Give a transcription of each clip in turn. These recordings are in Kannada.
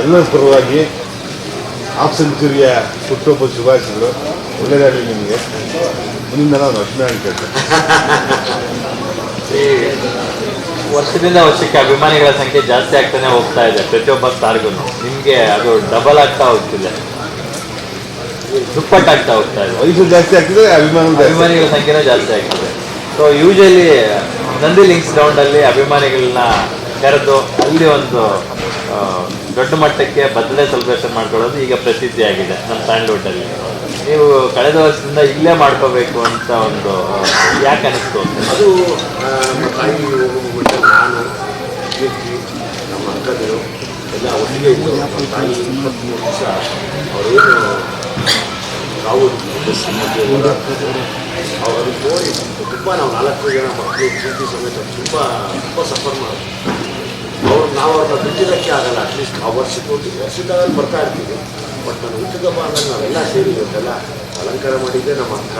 ಎಲ್ಲರ ಪರವಾಗಿ ಹಾಫ್ ಸೆಂಚುರಿಯ ಹುಟ್ಟುಹಬ್ಬ ಶುಭಾಶಯಗಳು ಒಳ್ಳೆಯದಾಗಲಿ ನಿಮಗೆ. ಮುಂದಿನ ನಾನು ಅಭಿನಂದನೆ ಕೇಳ್ತೇನೆ ಈ ವರ್ಷದಿಂದ ವರ್ಷಕ್ಕೆ ಅಭಿಮಾನಿಗಳ ಸಂಖ್ಯೆ ಜಾಸ್ತಿ ಆಗ್ತಾನೆ ಹೋಗ್ತಾ ಇದೆ ಪ್ರತಿಯೊಬ್ಬ ಸ್ಟಾರ್ಗೂ. ನಿಮಗೆ ಅದು ಡಬಲ್ ಆಗ್ತಾ ಹೋಗ್ತಿದೆ. ದುಪ್ಪಟ್ಟಾಗ್ತಾ ಹೋಗ್ತಾ ಇದೆ. ವಯಸ್ಸು ಜಾಸ್ತಿ ಆಗ್ತದೆ ಅಭಿಮಾನ ಜಾಸ್ತಿ ಅಭಿಮಾನಿಗಳ ಸಂಖ್ಯೆನೂ ಜಾಸ್ತಿ ಆಗ್ತದೆ. ಸೊ ಯೂಶಲಿ ನಂದಿ ಲಿಂಕ್ಸ್ ಗ್ರೌಂಡಲ್ಲಿ ಅಭಿಮಾನಿಗಳನ್ನ ಕರೆದು ಅಲ್ಲಿ ಒಂದು ದೊಡ್ಡ ಮಟ್ಟಕ್ಕೆ ಬದಲೇ ಸೆಲೆಬ್ರೇಷನ್ ಮಾಡ್ಕೊಳ್ಳೋದು ಈಗ ಪ್ರಸಿದ್ಧಿಯಾಗಿದೆ ನಮ್ಮ ಸ್ಯಾಂಡ್ಲ್ವುಡ್ಡಲ್ಲಿ ನೀವು ಕಳೆದ ವರ್ಷದಿಂದ ಇಲ್ಲೇ ಮಾಡ್ಕೋಬೇಕು ಅಂತ ಒಂದು ಯಾಕೆ ಅನಿಸ್ತು? ಅದು ನಮ್ಮ ತಾಯಿ ಹೋಗುವಾಗ ನಾನು ನಮ್ಮ ಅಕ್ಕಗಳು ಎಲ್ಲ ಒಟ್ಟಿಗೆ ಇದ್ದು ನಮ್ಮ ತಾಯಿ ಇಪ್ಪತ್ತ್ಮೂರು ದಿವಸ ಅವರೇನು ಮಧ್ಯೆ ಅವರು ನೋಡಿ ತುಂಬ ನಾವು ನಾಲ್ಕು ಜನ ಮಕ್ಕಳು ಪ್ರೀತಿ ಸಮೇತ ತುಂಬ ತುಂಬ ಸಫರ್ ಮಾಡಿದ್ರು ಅವ್ರು ನಾವು ಅವ್ರನ್ನ ಬಿಟ್ಟಿದ್ದಕ್ಕೆ ಆಗಲ್ಲ ಅಟ್ಲೀಸ್ಟ್ ಆ ವರ್ಷಕ್ಕೆ ಒಂದು ವರ್ಷದಲ್ಲಿ ಬರ್ತಾ ಇರ್ತೀವಿ ಬಟ್ ನಾನು ಹುಟ್ಟಿದಬ್ಬ ಅಂದಾಗ ನಾವೆಲ್ಲ ಸೇರಿ ಇವತ್ತೆಲ್ಲ ಅಲಂಕಾರ ಮಾಡಿದ್ದೆ ನಮ್ಮ ಅಕ್ಕ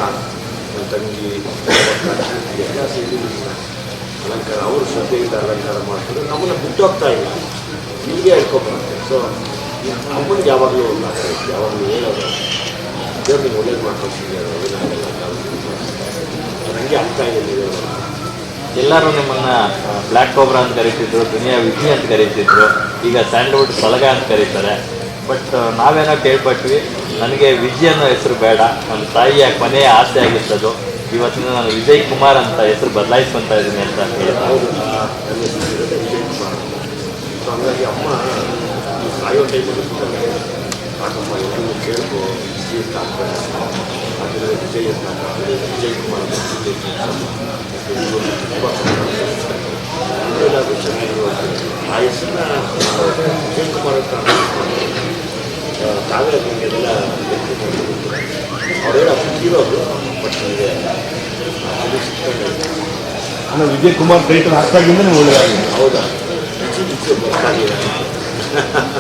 ನನ್ನ ತಂಗಿ ಎಲ್ಲ ಸೇರಿ ಅಲಂಕಾರ ಅವರು ಶ್ರದ್ಧೆಯಿಂದ ಅಲಂಕಾರ ಮಾಡ್ತಾರೆ ನಮ್ಮನ್ನು ಬಿಟ್ಟು ಹೋಗ್ತಾ ಇಲ್ಲ ಇಲ್ಲಿಗೆ ಹೇಳ್ಕೊಬಾರ್ದು ಸೊ ಅಮ್ಮನಿಗೆ ಯಾವಾಗಲೂ ಒಂದು ಯಾವಾಗಲೂ ಹೇಳೋದು ದೇವ್ರು ನೀವು ಒಳ್ಳೇದು ನನಗೆ ಅರ್ಥ ಆಗಿದೆ ಎಲ್ಲರೂ ನಿಮ್ಮನ್ನ ಬ್ಲ್ಯಾಕ್ ಕೋಬ್ರಾ ಅಂತ ಕರೀತಿದ್ರು ದುನಿಯಾ ವಿಜಿ ಅಂತ ಕರೀತಿದ್ರು ಈಗ ಸ್ಯಾಂಡ್ವುಡ್ ಸಲಗ ಅಂತ ಕರೀತಾರೆ ಬಟ್ ನಾವೇನೋ ಕೇಳ್ಪಟ್ವಿ ನನಗೆ ವಿಜಯ್ ಅನ್ನೋ ಹೆಸರು ಬೇಡ. ನನ್ನ ತಾಯಿಯ ಕೊನೆಯ ಆಸೆ ಆಗಿತ್ತದು ಇವತ್ತಿನ ನಾನು ವಿಜಯ್ ಕುಮಾರ್ ಅಂತ ಹೆಸರು ಬದಲಾಯಿಸ್ಕೊಂತ ಇದ್ದೀನಿ ಅಂತ ಹೇಳಿದ್ರು ಹೌದು ನನ್ನ ಹೆಸರು ಇರೋದೇ ವಿಜಯ್ ಕುಮಾರ್ ಅಂತ ಸೊ ಹಂಗಾಗಿ ಅಮ್ಮ ಈ ಸಾಯೋ ಟೈಮಲ್ಲಿ ಕೂತಲ್ಲೇ ಆಟಮ್ಮ ಎಲ್ಲರೂ ಕೇಳ್ಕೊ ವಿಜಯ್ ಅಂತ ಹಾಕ್ಬೇಡ ಅದರಲ್ಲಿ ವಿಜಯ್ ಅಂತ ಹಾಕಿದ್ರೆ ವಿಜಯ್ ಕುಮಾರ್ ಅಂತ ವಿಜಯ್ ಕುಮಾರ್ ಅಂತ ಇವ್ರು ತುಂಬ ಎಲ್ಲಾದರೂ ಚೆನ್ನಾಗಿರುವಂಥ ಆ ಹೆಸರನ್ನ ವಿಜಯ್ ಕುಮಾರ್ ಅಂತ ಕಾವೇರಿ ಗಂಗೆಲ್ಲ ಅವ್ರು ಹೇಳೋ ಹೀರೋದು ಬಟ್ ನನಗೆ ಅದು ಸಿಗ್ತಾನೆ ನಾನು ವಿಜಯ್ ಕುಮಾರ್ ಟೈಟಲ್ ಹಾಕ್ದಾಗಿಂದ ನೀವು ಒಳ್ಳೆಯದಾಗಿದೆ ಹೌದಾ ರುಚಿ ರುಚಿ ಗೊತ್ತಾಗಿದೆ ಸೊ ಹಂಗಾಗಿ ದಯಮಾಡಿ ಎಲ್ಲರೂ ವಿಜಯ್ ಮತ್ತು ವಿಜಯ್ ಕುಮಾರ್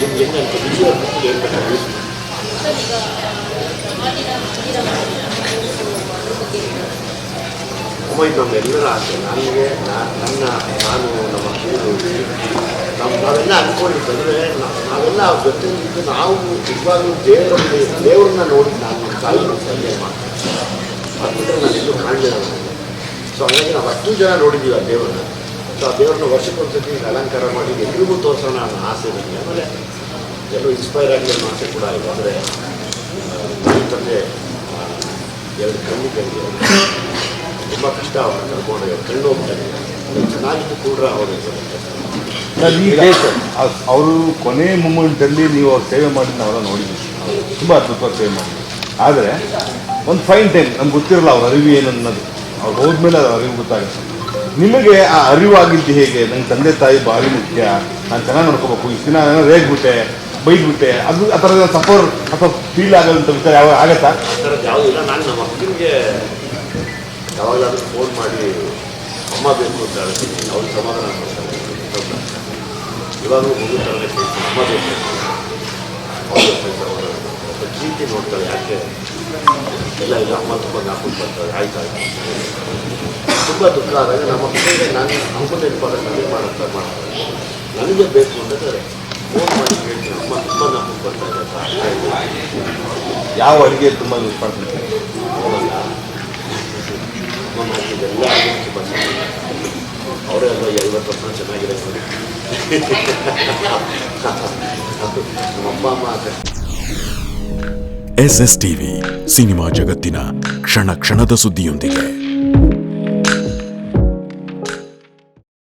ನಿಮ್ಗೆ ಹೆಂಗೆ ಅಂತ ವಿಜಯ್ ಅವ್ರ ಬಗ್ಗೆ ಏನು ಬೇಕಾದ್ರೆ ಅಮ್ಮ ಇದು ನಮ್ಮೆಲ್ಲರ ಆಸೆ ನನಗೆ ನಾ- ನನ್ನ ನಾನು ನಮ್ಮ ಮಕ್ಕಳು ನಾವು ನಾವೆಲ್ಲ ಅಂದ್ಕೊಂಡಿದ್ದು ಅಂದರೆ ನಾವೆಲ್ಲ ಅವ್ರ ಜೊತೆ ಇದ್ದು ನಾವು ನಿಜವಾಗ್ಲೂ ದೇವರಲ್ಲಿ ದೇವ್ರನ್ನ ನೋಡಿ ನಾನು ನಮ್ಮ ತಾಯಿ ಸಂಜೆ ಮಾಡ್ತೀನಿ ಅದು ಬಿಟ್ಟರೆ ನಾನು ಎಲ್ಲೂ ಕಾಣಲಿಲ್ಲ ನನಗೆ ಸೊ ಹಾಗಾಗಿ ನಾವು ಹತ್ತು ಜನ ನೋಡಿದ್ದೀವಿ ಆ ದೇವ್ರನ್ನ ಸೊ ಆ ದೇವ್ರನ್ನ ವರ್ಷಕ್ಕೊಂದ್ಸತಿ ಅಲಂಕಾರ ಮಾಡಿ ಎಲ್ರಿಗೂ ತೋರಿಸೋಣ ಅನ್ನೋ ಆಸೆ ನನಗೆ ಆಮೇಲೆ ಎಲ್ಲರೂ ಇನ್ಸ್ಪೈರ್ ಆಗಲಿ ಅನ್ನೋ ಆಸೆ ಕೂಡ ಆಯಿತು ಅಂದರೆ ನನ್ನ ತಂದೆ ಎರಡು ಕಣ್ಣು ಕಣ್ಣಿಗೆ ತುಂಬ ಕಷ್ಟ ಅವ್ರನ್ನ ಕರ್ಕೊಂಡು ಕಣ್ಣು ಹೋಗ್ತಾರೆ ಚೆನ್ನಾಗಿದ್ದು ಕೂಡ ಅವರು ಅವರು ಕೊನೆ ಮೂಮೆಂಟಲ್ಲಿ ನೀವು ಅವ್ರು ಸೇವೆ ಮಾಡಿ ನಾವೆಲ್ಲ ನೋಡಿದ್ದೀವಿ ತುಂಬ ಅದ್ಭುತವಾಗಿ ಸೇವೆ ಮಾಡಿದ್ವಿ ಆದರೆ ಒಂದು ಫೈನ್ ಟೈಮ್ ನಮ್ಗೆ ಗೊತ್ತಿರಲ್ಲ ಅವ್ರ ಅರಿವು ಏನು ಅನ್ನೋದು ಅವ್ರು ಹೋದ್ಮೇಲೆ ಅದು ಅರಿವು ಗೊತ್ತಾಗುತ್ತೆ. ನಿಮಗೆ ಆ ಅರಿವಾಗಿದ್ದು ಹೇಗೆ? ನನ್ನ ತಂದೆ ತಾಯಿ ಭಾರಿ ಮುಖ್ಯ. ನಾನು ಚೆನ್ನಾಗಿ ನೋಡ್ಕೋಬೇಕು. ಇಷ್ಟು ದಿನ ರೇಗ್ಬಿಟ್ಟೆ, ಬೈದ್ಬಿಟ್ಟೆ, ಅದು ಆ ಥರದ ಸಫರ್ ಅಥವಾ ಫೀಲ್ ಆಗೋದಂತ ವಿಚಾರ ಯಾವ ಆಗತ್ತಾ? ಆ ಥರದ್ದು ಯಾವುದೂ ಇಲ್ಲ. ನಾನು ನಮ್ಮ ಅಕ್ಕನಿಗೆ ಫೋನ್ ಮಾಡಿ, ಅಮ್ಮ ಬೇಕು ಅಂತ ಹೇಳ್ತೀನಿ. ಅವ್ರು ಸಮಾಧಾನ ಮಾಡ್ತಾರೆ ಇವಾಗಲೂ ಅಮ್ಮ ಬೇಕು ಪ್ರೀತಿ ನೋಡ್ತಾರೆ ಯಾಕೆ? ಇಲ್ಲ ಇಲ್ಲ, ಅಮ್ಮ ತುಂಬ ನಾಲ್ಕು ಬರ್ತಾರೆ ಆಯ್ತು ಆಯ್ತು. ತುಂಬ ದುಃಖ ಆದಾಗ ನಮ್ಮ ಮಕ್ಕಳಿಗೆ ನಾನು ಅಮ್ಮನ ನೆನಪಾದಾಗ ನನಗೆ ಮಾಡ್ತಾರೆ ನನಗೆ ಬೇಕು ಅಂತಂದರೆ ಫೋನ್ ಮಾಡಿ ಹೇಳ್ತೀನಿ ಅಮ್ಮ ತುಂಬ ಜ್ಞಾಪಕ ಬರ್ತಾ ಇದೆ ಯಾವ ಅಡುಗೆ ತುಂಬ ಯೂಸ್ ಮಾಡ್ತೀನಿ ಎಲ್ಲ ಅಡುಗೆ ಆಗೋದಕ್ಕೆ ಬಂದ ಅವರೇ ಅಲ್ಲ ಐವತ್ತು ವರ್ಷ ಚೆನ್ನಾಗಿದೆ ನಮ್ಮ ಅಪ್ಪ ಅಮ್ಮ ಎಸ್ ಎಸ್ ಟಿವಿ ಸಿನಿಮಾ ಜಗತ್ತಿನ ಕ್ಷಣ ಕ್ಷಣದ ಸುದ್ದಿಯೊಂದಿಗೆ.